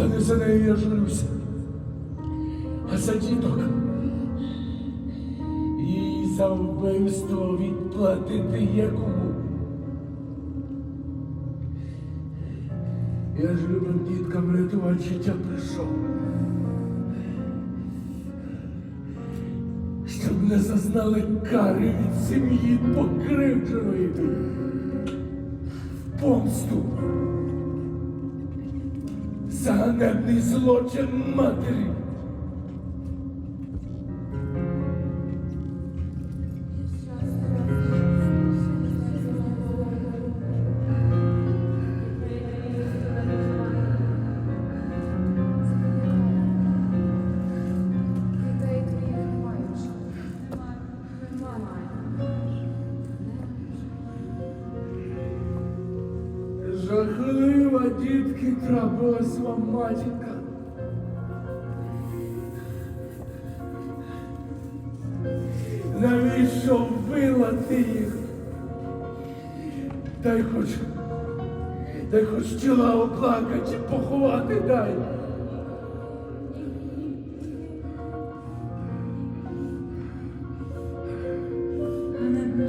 Та не за нею я журюся, а за діток. І за вбивство відплатити є кому. Я ж любим діткам врятувати життя прийшов. Щоб не зазнали кари від сім'ї покривдженої. Помсту. Sanemi zločin materi Жахлива, дітки, трапилась вам матінка. Навіщо вбила ти їх? Дай хоч, дай хоч тіла оплакати, поховати дай. Мене не